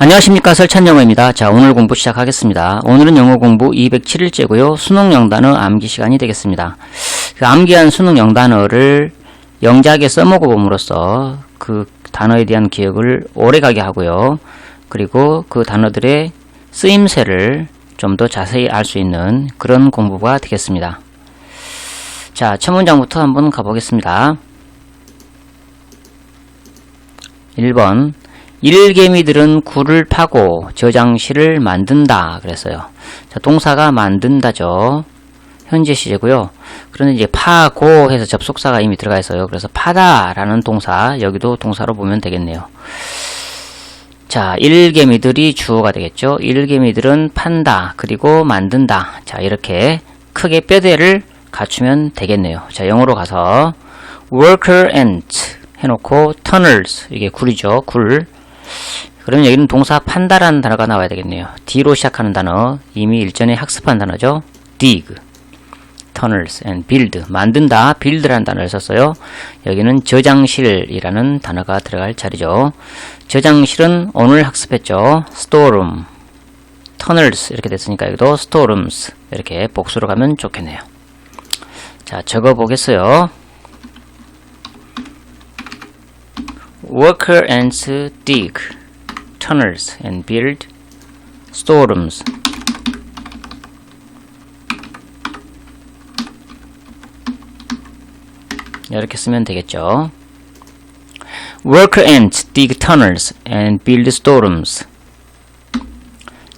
안녕하십니까 설찬영어입니다. 자 오늘 공부 시작하겠습니다. 오늘은 영어 공부 207일째고요. 수능 영단어 암기 시간이 되겠습니다. 그 암기한 수능 영단어를 영작에 써먹어 봄으로써 그 단어에 대한 기억을 오래가게 하고요. 그리고 그 단어들의 쓰임새를 좀 더 자세히 알 수 있는 그런 공부가 되겠습니다. 자, 첫 문장부터 한번 가보겠습니다. 1번 일개미들은 굴을 파고 저장실을 만든다 그랬어요. 자, 동사가 만든다죠. 현재 시제고요. 그런데 이제 파고 해서 접속사가 이미 들어가 있어요. 그래서 파다라는 동사 여기도 동사로 보면 되겠네요. 자, 일개미들이 주어가 되겠죠. 일개미들은 판다 그리고 만든다. 자, 이렇게 크게 뼈대를 갖추면 되겠네요. 자, 영어로 가서 worker ant 해놓고 tunnels 이게 굴이죠. 굴. 그러면 여기는 동사 판다라는 단어가 나와야 되겠네요. D로 시작하는 단어 이미 일전에 학습한 단어죠. dig, tunnels and build 만든다, build라는 단어를 썼어요. 여기는 저장실이라는 단어가 들어갈 자리죠. 저장실은 오늘 학습했죠. storeroom, tunnels 이렇게 됐으니까 여기도 storerooms 이렇게 복수로 가면 좋겠네요. 자, 적어 보겠어요. Worker ants dig tunnels and build storerooms. 이렇게 쓰면 되겠죠. Worker ants dig tunnels and build storerooms.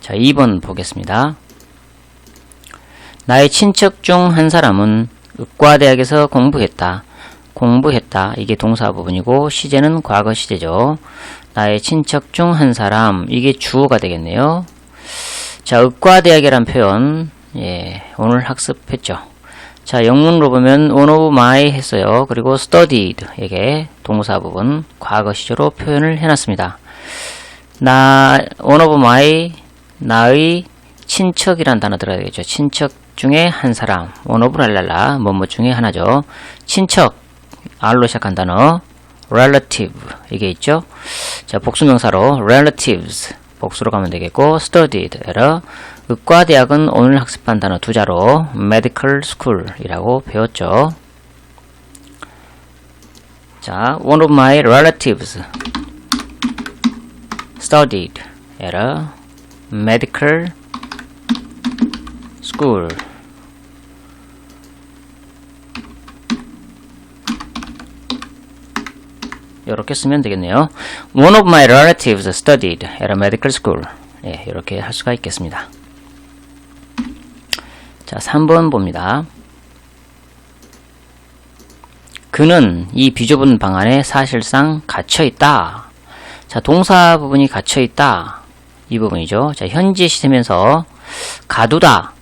자, 2번 보겠습니다. 나의 친척 중 한 사람은 의과대학에서 공부했다. 공부했다. 이게 동사 부분이고 시제는 과거 시제죠. 나의 친척 중 한 사람 이게 주어가 되겠네요. 자, 의과대학이란 표현 예, 오늘 학습했죠. 자, 영문으로 보면 one of my 했어요. 그리고 studied 이게 동사 부분 과거 시제로 표현을 해놨습니다. 나 one of my 나의 친척이란 단어 들어야 되겠죠. 친척 중에 한 사람 of 랄랄라 뭐뭐 중에 하나죠. 친척 R로 시작한 단어 relative 이게 있죠. 자 복수명사로 relatives 복수로 가면 되겠고 studied 에러 의과대학은 오늘 학습한 단어 두 자로 medical school이라고 배웠죠. 자 one of my relatives studied 에러 medical school 이렇게 쓰면 되겠네요. One of my relatives studied at a medical school. 예, 이렇게 할 수가 있겠습니다. 자, 3번 봅니다. 그는 이 비좁은 방 안에 사실상 갇혀 있다. 자, 동사 부분이 갇혀 있다. 이 부분이죠. 자, 현재 시되면서 가두다.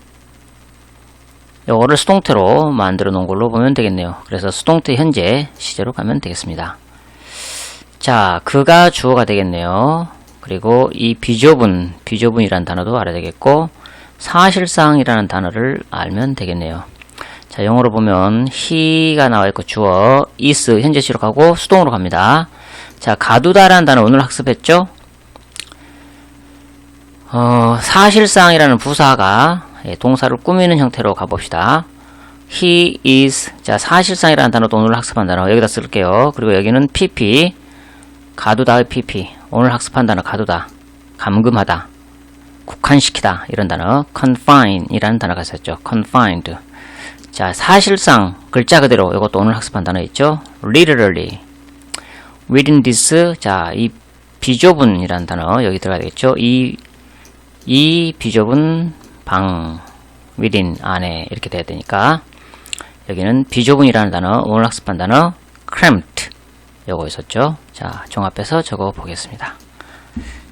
이거를 수동태로 만들어 놓은 걸로 보면 되겠네요. 그래서 수동태 현재 시제로 가면 되겠습니다. 자, 그가 주어가 되겠네요. 그리고 이 비좁은, 비좁은이라는 단어도 알아야 되겠고, 사실상이라는 단어를 알면 되겠네요. 자, 영어로 보면 he가 나와 있고 주어, is 현재시로 가고 수동으로 갑니다. 자, 가두다라는 단어 오늘 학습했죠? 어, 사실상이라는 부사가 예, 동사를 꾸미는 형태로 가봅시다. He is 자 사실상이라는 단어도 오늘 학습한 단어 여기다 쓸게요. 그리고 여기는 pp 가두다의 pp 오늘 학습한 단어 가두다. 감금하다. 국한시키다. 이런 단어. confine이라는 단어가 있었죠. confined. 자 사실상 글자 그대로 이것도 오늘 학습한 단어 있죠. literally. within this 자이 비좁은이라는 단어 여기 들어가야 되겠죠. 이 이 비좁은 방 within 안에 이렇게 돼야 되니까 여기는 비좁은이라는 단어 오늘 학습한 단어 cramped. 요거 있었죠 자 종합해서 적어 보겠습니다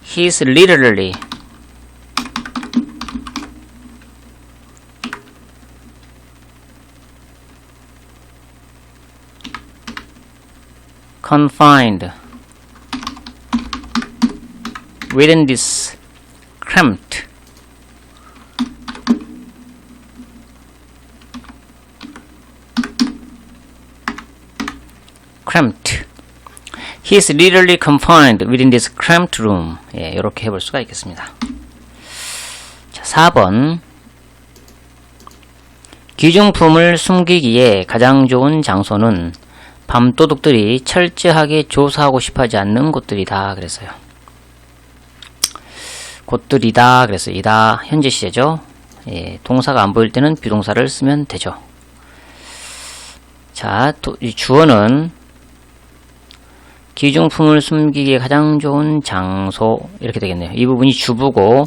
He's literally confined within this cramped cramped. He is literally confined within this cramped room. 예, 이렇게 해볼 수가 있겠습니다. 자, 4번. 기중품을 숨기기에 가장 좋은 장소는 밤도둑들이 철저하게 조사하고 싶어 하지 않는 곳들이다. 그랬어요. 곳들이다. 그래서 이다. 현재 시제죠. 예, 동사가 안 보일 때는 비동사를 쓰면 되죠. 자, 도, 이 주어는 기중품을 숨기기에 가장 좋은 장소 이렇게 되겠네요. 이 부분이 주부고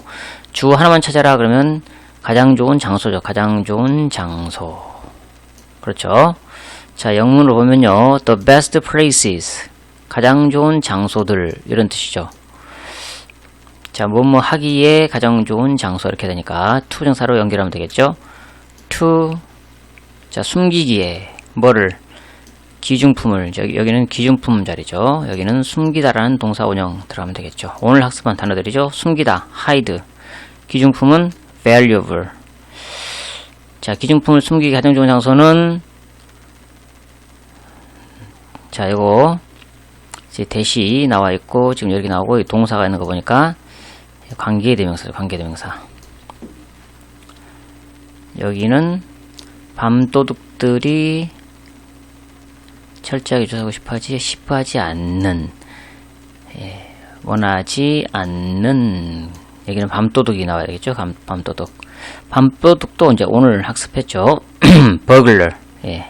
주 하나만 찾아라 그러면 가장 좋은 장소죠. 가장 좋은 장소. 그렇죠. 자, 영문으로 보면요. The best places. 가장 좋은 장소들 이런 뜻이죠. 자, 뭐뭐 하기에 가장 좋은 장소 이렇게 되니까 투정사로 연결하면 되겠죠. to 자, 숨기기에 뭐를 기중품을 여기, 여기는 기중품 자리죠. 여기는 숨기다라는 동사 원형 들어가면 되겠죠. 오늘 학습한 단어들이죠. 숨기다, hide. 기중품은 valuable. 자, 기중품을 숨기기 가장 좋은 장소는 자, 이거 이제 대시 나와 있고 지금 여기 나오고 동사가 있는 거 보니까 관계 대명사죠. 관계 대명사. 여기는 밤도둑들이 철저하게 조사하고 싶어하지 싶어하지 않는 예, 원하지 않는 여기는 밤도둑이 나와야 되겠죠? 밤, 밤도둑. 밤도둑도 이제 오늘 학습했죠? burglar 예.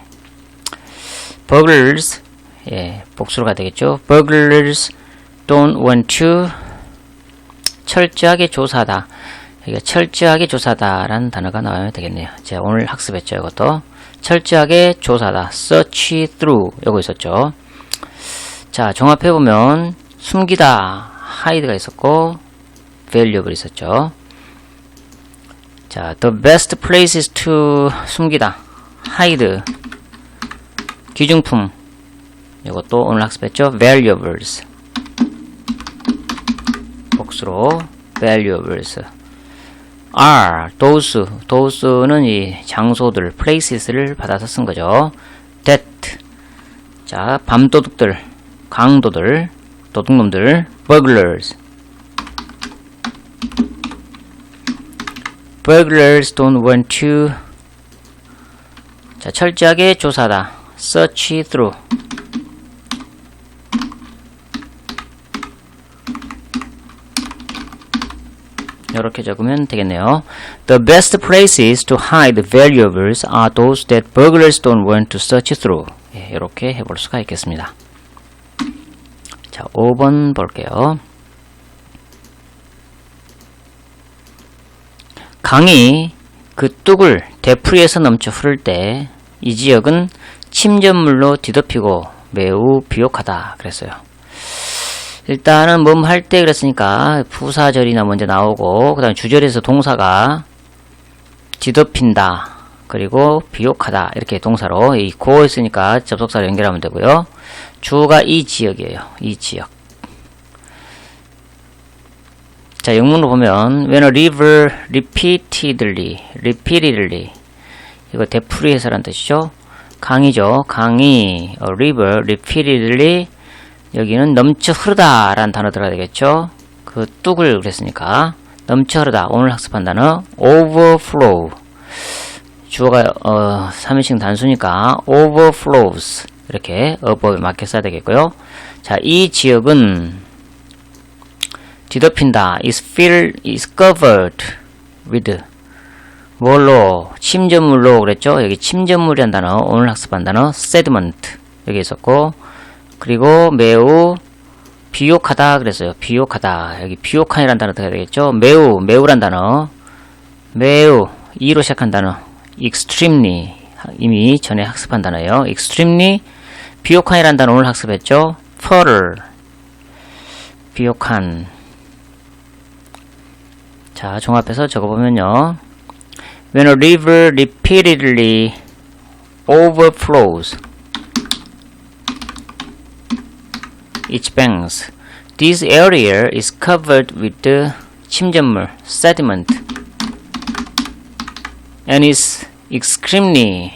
burglars 예, 복수로가 되겠죠? burglars don't want to 철저하게 조사하다. 여기가 철저하게 조사다라는 단어가 나와야 되겠네요. 제가 오늘 학습했죠 이것도 철저하게 조사다. search through 요거 있었죠. 자, 종합해 보면 숨기다 hide가 있었고 valuable 있었죠. 자, the best places to 숨기다 hide 기중품 이것도 오늘 학습했죠. valuables 복수로 valuables are those those는 이 장소들 places를 받아서 쓴 거죠. that 자 밤도둑들 강도들 도둑놈들 burglars burglars don't want to 자 철저하게 조사다 search through 이렇게 적으면 되겠네요. The best places to hide valuables are those that burglars don't want to search through. 예, 이렇게 해볼 수가 있겠습니다. 자, 5번 볼게요. 강이 그 뚝을 대풀이에서 넘쳐 흐를 때 이 지역은 침전물로 뒤덮이고 매우 비옥하다 그랬어요. 일단은 몸 할 때 그랬으니까 부사절이나 먼저 나오고 그 다음 주절에서 동사가 뒤덮인다 그리고 비옥하다 이렇게 동사로 이고 있으니까 접속사로 연결하면 되고요. 주어가 이 지역이에요. 이 지역. 자 영문으로 보면 when a river repeatedly repeatedly 이거 되풀이해서란 뜻이죠. 강이죠. 강이 a river repeatedly 여기는 넘쳐 흐르다 라는 단어 들어가야 되겠죠? 그 뚝을 그랬으니까. 넘쳐 흐르다. 오늘 학습한 단어 overflow. 주어가 어, 3인칭 단수니까 overflows. 이렇게 어법에 맞게 써야 되겠고요. 자이 지역은 뒤덮인다. is filled is covered with. 뭘로? 침전물로 그랬죠? 여기 침전물이란 단어 오늘 학습한 단어 sediment. 여기 있었고 그리고 매우 비옥하다 그랬어요. 비옥하다. 여기 비옥한이라는 단어 들어야 되겠죠. 매우, 매우란 단어. 매우, 이로 시작한 단어. extremely. 이미 전에 학습한 단어예요. extremely. 비옥한이라는 단어 오늘 학습했죠. fertile. 비옥한. 자, 종합해서 적어보면요. When a river repeatedly overflows its banks. This area is covered with the 침전물, sediment, and is extremely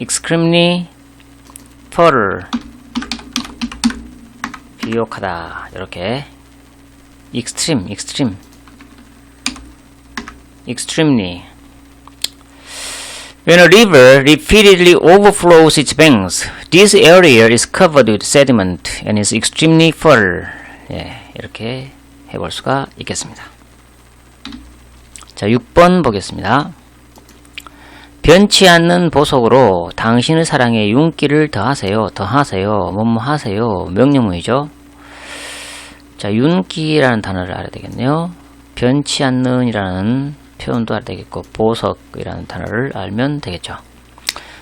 extremely fertile 비옥하다 이렇게 extreme extreme extremely When a river repeatedly overflows its banks, this area is covered with sediment and is extremely fertile. 예, 이렇게 해볼 수가 있겠습니다. 자, 6번 보겠습니다. 변치 않는 보석으로 당신의 사랑에 윤기를 더하세요. 더하세요. 뭐뭐 하세요. 명령문이죠. 자, 윤기라는 단어를 알아야 되겠네요. 변치 않는이라는 표현도 알아야 되겠고 보석이라는 단어를 알면 되겠죠.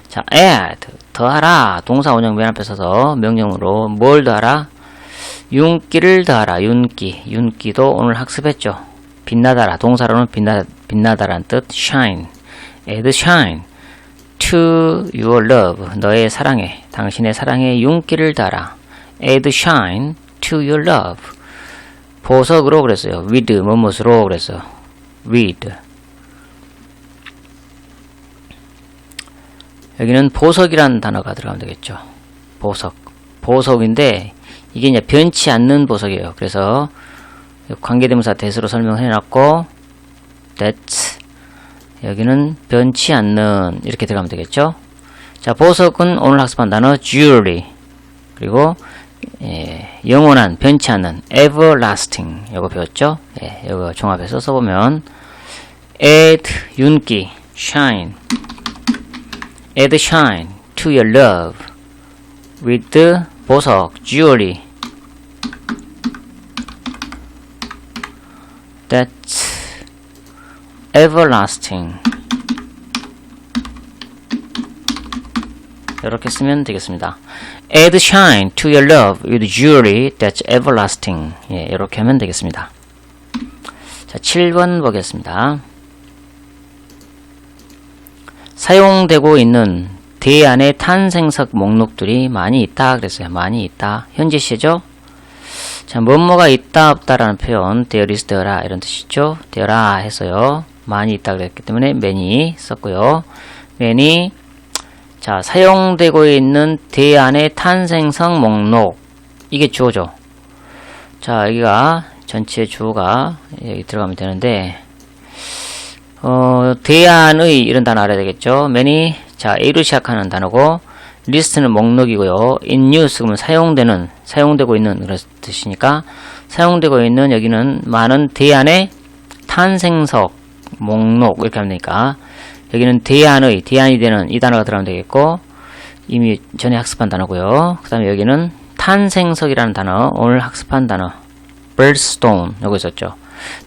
자, add 더하라 동사 원형 맨 앞에 서서 명령으로 뭘 더하라? 윤기를 더하라. 윤기. 윤기도 오늘 학습했죠. 빛나다라 동사로는 빛나 빛나다라는 뜻 shine. add shine to your love 너의 사랑에 당신의 사랑에 윤기를 더하라. add shine to your love 보석으로 그랬어요. with 뭐뭇으로 그랬어요. with 여기는 보석이라는 단어가 들어가면 되겠죠. 보석. 보석인데 이게 이제 변치 않는 보석이에요. 그래서 관계대명사 대수로 설명을 해놨고 that 여기는 변치 않는 이렇게 들어가면 되겠죠. 자 보석은 오늘 학습한 단어 jewelry 그리고 예, 영원한 변치 않는 everlasting 이거 배웠죠. 예, 이거 종합해서 써보면 add 윤기 shine add shine to your love with 보석 jewelry that's everlasting 이렇게 쓰면 되겠습니다. add shine to your love with jewelry that's everlasting 예, 이렇게 하면 되겠습니다. 자, 7번 보겠습니다. 사용되고 있는 대안의 탄생석 목록들이 많이 있다 그랬어요. 많이 있다. 현재 시죠? 자, 뭐뭐가 있다 없다라는 표현 there라 이런 뜻이죠. there라 해서요. 많이 있다 그랬기 때문에 many 썼고요. many 자, 사용되고 있는 대안의 탄생석 목록 이게 주어죠. 자, 여기가 전체 주어가 여기 들어가면 되는데 어, 대안의 이런 단어 알아야 되겠죠. many 자 A로 시작하는 단어고 리스트는 목록이고요. in use 그러면 사용되는 사용되고 있는 그런 뜻이니까 사용되고 있는 여기는 많은 대안의 탄생석 목록 이렇게 하면 되니까 여기는 대안의 대안이 되는 이 단어가 들어가면 되겠고 이미 전에 학습한 단어고요. 그 다음에 여기는 탄생석이라는 단어 오늘 학습한 단어 birthstone 요거 있었죠.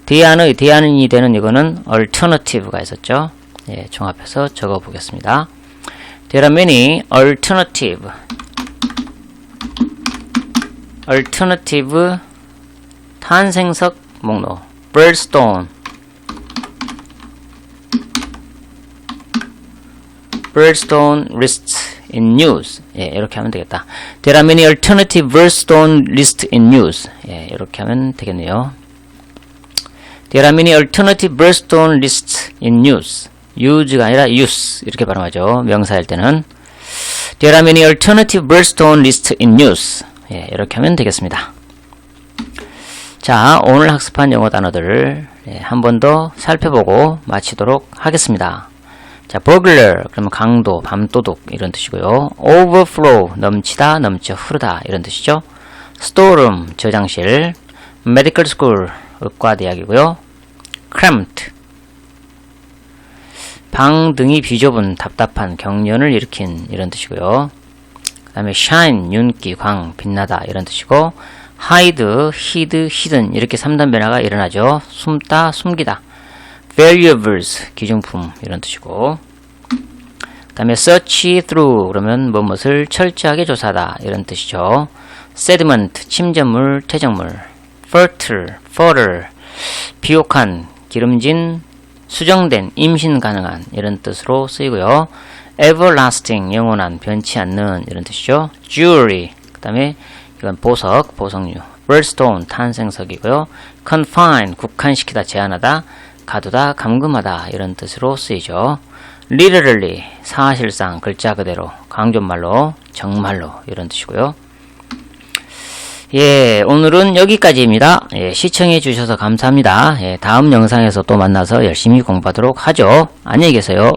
대안의 대안이 되는 이거는 alternative가 있었죠. 예, 종합해서 적어 보겠습니다. There are many alternative alternative 탄생석 목록 birthstone birthstone lists in news 예, 이렇게 하면 되겠다. There are many alternative birthstone lists in news 예, 이렇게 하면 되겠네요. There are many alternative birthstone lists in news. use가 아니라 use 이렇게 발음하죠. 명사일 때는 There are many alternative birthstone lists in news. 예, 이렇게 하면 되겠습니다. 자, 오늘 학습한 영어 단어들을 예, 한번 더 살펴보고 마치도록 하겠습니다. 자, burglar 그러면 강도, 밤도둑 이런 뜻이고요. overflow 넘치다, 넘쳐 흐르다 이런 뜻이죠. storeroom 저장실, medical school 의과대학이고요. cramped 방 등이 비좁은 답답한 경련을 일으킨 이런 뜻이고요. 그 다음에 shine 윤기, 광, 빛나다 이런 뜻이고 hide, hid, hidden 이렇게 3단 변화가 일어나죠. 숨다, 숨기다. valuables 기중품 이런 뜻이고 그 다음에 search through 그러면 뭐뭇을 철저하게 조사하다 이런 뜻이죠. sediment 침전물, 퇴적물 fertile, fertile 비옥한, 기름진, 수정된, 임신 가능한 이런 뜻으로 쓰이고요. everlasting 영원한, 변치 않는 이런 뜻이죠. jewelry 그 다음에 이건 보석, 보석류 birthstone 탄생석이고요. confine 국한시키다, 제한하다 가두다, 감금하다 이런 뜻으로 쓰이죠. literally 사실상 글자 그대로 강존말로 정말로 이런 뜻이고요. 예, 오늘은 여기까지입니다. 예, 시청해 주셔서 감사합니다. 예, 다음 영상에서 또 만나서 열심히 공부하도록 하죠. 안녕히 계세요.